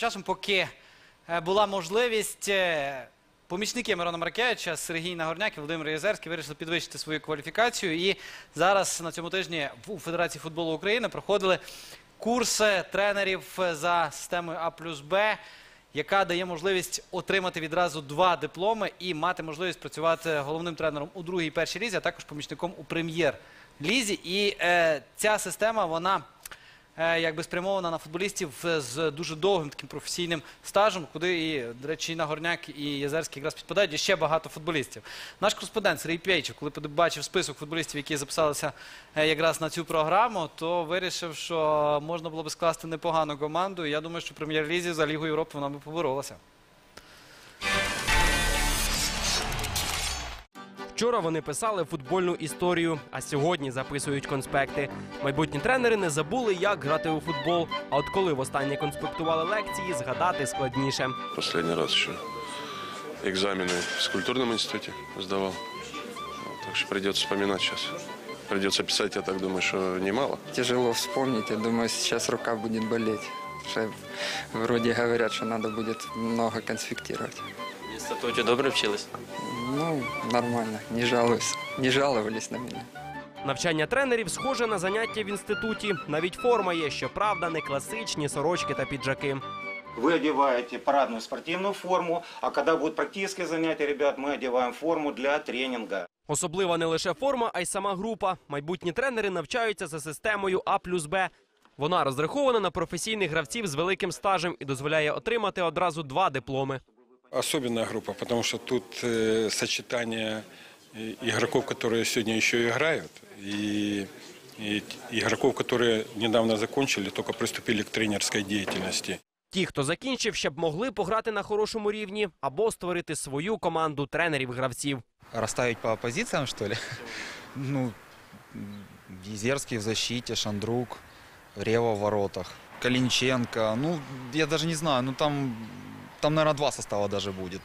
часом, поки е, була можливість. е, Помічники Мирона Маркевича Сергій Нагорняк і Володимир Єзерський вирішили підвищити свою кваліфікацію. І зараз на цьому тижні у Федерації футболу України проходили курси тренерів за системою А плюс Б, яка дає можливість отримати відразу два дипломи і мати можливість працювати головним тренером у другій і першій лізі, а також помічником у прем'єр-лізі. І е, ця система вона якби спрямована на футболістів е, з дуже довгим таким професійним стажем, куди і, до речі, і Нагорняк і Язерський якраз підпадають, і ще багато футболістів. Наш кореспондент Сергій Пєйчев, коли побачив список футболістів, які записалися е, якраз на цю програму, то вирішив, що можна було би скласти непогану команду. І я думаю, що в прем'єр-лізі за Лігу Європи вона би поборолася. Вчора вони писали футбольну історію, а сьогодні записують конспекти. Майбутні тренери не забули, як грати у футбол. А от коли востаннє конспектували лекції, згадати складніше. Последний раз еще экзамены в физкультурном институте сдавал. Вот, так что придется вспоминать сейчас. Придется писать, я так думаю, что немало. Тяжело вспомнить. Я думаю, сейчас рука будет болеть. Потому что Вроде говорят, что надо будет много конспектировать. В інституті добре вчились? Ну, нормально, не жалуюсь. Не жаловались на меня. Навчання тренерів схоже на заняття в інституті. Навіть форма є, щоправда, не класичні сорочки та піджаки. Вы одеваете парадную спортивную форму, а когда будут практические занятия, ребят, мы одеваем форму для тренинга. Особлива не лише форма, а й сама група. Майбутні тренери навчаються за системою А плюс Б. Вона розрахована на професійних гравців з великим стажем і дозволяє отримати одразу два дипломи. Особенная группа, потому что тут э, сочетание э, игроков, которые сегодня еще играют, и, и т- игроков, которые недавно закончили, только приступили к тренерской деятельности. Ті, хто закінчив, щоб могли пограти на хорошому рівні або створити свою команду тренерів-гравців. Расставить по позициям, что ли? Ну, м, Езерский в защите, Шандрук, Рева в воротах, Калинченко. Ну, я даже не знаю, ну там, там, наверное, два состава даже будет.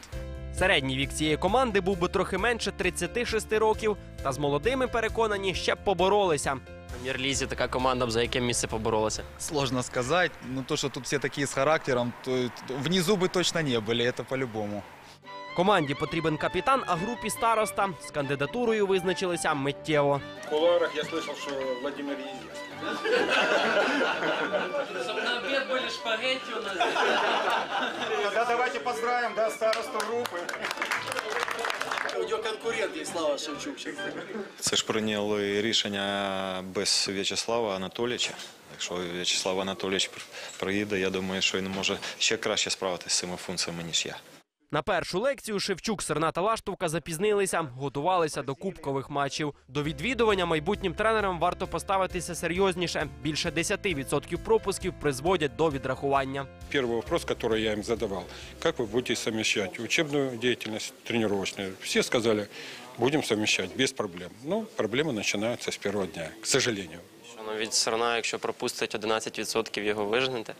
Середній вік цієї команди був би трохи менше 36 років, та з молодими переконані ще б поборолися. В прем'єр-лізі така команда б за яке місце поборолася. Сложно сказать. Ну, то, что тут все такие с характером, то внизу бы точно не были, это по-любому. Команді потрібен капітан, а групі староста з кандидатурою визначилися миттєво. В кулуарах я слышал, что Владимир Езерский. Щоб на обід були шпагетті у нас. Тогда давайте поздравим, да, старосту группы. У нього конкурент є Слава Шевчук. Це ж прийняли рішення без В'ячеслава Анатолійовича. Якщо В'ячеслав Анатолійович приїде, я думаю, що він може ще краще справитися з цими функціями, ніж я. На першу лекцію Шевчук, Серна та Лаштовка запізнилися, готувалися до кубкових матчів. До відвідування майбутнім тренерам варто поставитися серйозніше. Більше 10% пропусків призводять до відрахування. Первый вопрос, который я им задавал, как вы будете совмещать учебную деятельность, тренировочную? Все сказали, будем совмещать без проблем. Ну, проблемы начинаются с первого дня, к сожалению. Що навіть сторона, якщо пропустить 11%, його виженете.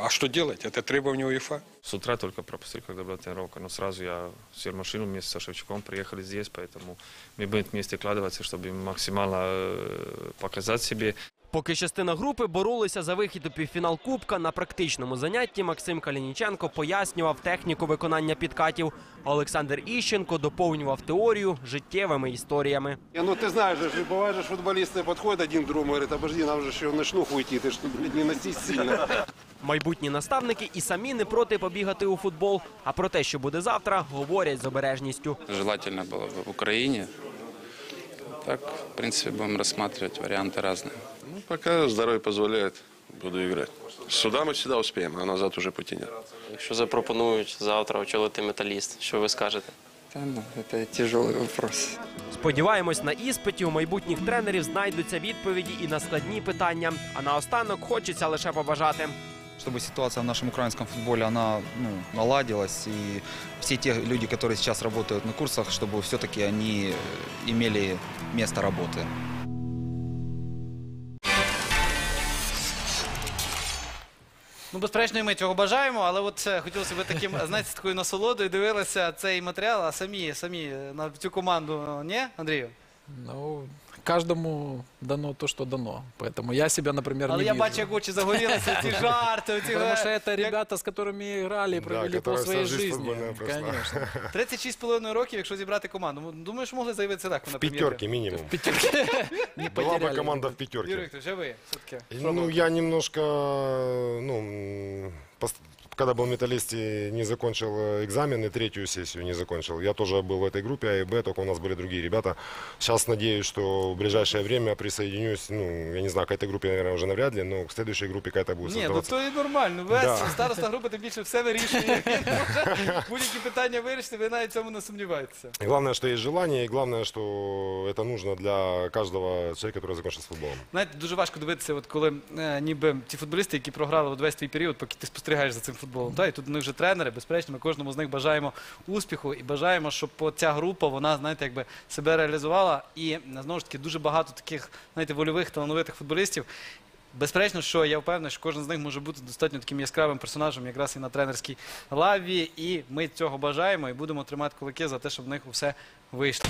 А что делать? Это требование УЕФА. С утра только пропустил, когда была тренировка, но сразу я сел в машину вместе со Шевчуком, приехали здесь, поэтому мы будем вместе вкладываться, чтобы максимально э, показать себе. Поки частина групи боролися за вихід у півфінал Кубка, на практичному занятті Максим Калініченко пояснював техніку виконання підкатів. а Олександр Іщенко доповнював теорію життєвими історіями. Ну ти знаєш, же, буває, що футболісти підходять один к другому, говорять, обожди, нам же ще на шнух уйти, ти ж блядь, не настись сильно. Майбутні наставники і самі не проти побігати у футбол. А про те, що буде завтра, говорять з обережністю. Желательно было бы в Украине. Так, в принципе, будем рассматривать варианты разные. Ну, пока здоровье позволяет, буду играть. Сюда мы всегда успеем, а назад уже пути нет. Якщо запропонують завтра очолити металіст, що ви скажете? Да, ну, это тяжелый вопрос. Сподіваємось, на іспиті у майбутніх тренерів знайдуться відповіді і на складні питання. А наостанок хочеться лише побажати. Чтобы ситуация в нашем украинском футболе, она ну, наладилась, и все те люди, которые сейчас работают на курсах, чтобы все-таки они э, имели место работы. Ну, безперечно, і ми цього бажаємо, але от е, хотілося б таким, знаєте, з такою насолодою дивилися цей матеріал, а самі, самі на цю команду, ні, Андрію? Ну, каждому дано то, что дано. Поэтому я себя, например, Але не я вижу. бачу, як очі загорілися, ці жарти, оці Потому что ге- это ребята, с которыми играли и провели по которая своей вся жизнь жизни. футбольная прошла. Конечно. 36,5 років, якщо зібрати команду. Ну, Думаю, що могли заявити так на Пятерки минимум. Не Была бы потеряли. команда в Юрій пятерке. Вікторович, а ви все-таки? Ну, я немножко, ну, м, пос- когда был в «Металлисте», не закончил э, экзамены, третью сессию не закончил. Я тоже был в этой группе А и Б, только у нас были другие ребята. Сейчас надеюсь, что в ближайшее время присоединюсь, ну, я не знаю, к этой группе, наверное, уже навряд ли, но к следующей группе какая-то будет Ні, ну создаваться. то і нормально. Весь Да. староста групи тим більше все вирішує. Він може Будь-які питання вирішити, ви навіть в цьому не сумніваєтеся. И Главное, что есть желание, и главное, что это нужно для каждого человека, который закончил с футболом. Знаєте, дуже важко дивитися, от коли е, ніби ті футболісти, які програли от весь твій період, поки ти спостерігаєш за цим футболом. Та, і тут у них вже тренери, безперечно, ми кожному з них бажаємо успіху і бажаємо, щоб ця група, вона, знаєте, якби себе реалізувала. І знову ж таки дуже багато таких, знаєте, вольових, талановитих футболістів. Безперечно, що я впевнений, що кожен з них може бути достатньо таким яскравим персонажем, якраз і на тренерській лаві. І ми цього бажаємо і будемо тримати кулаки за те, щоб в них все вийшло.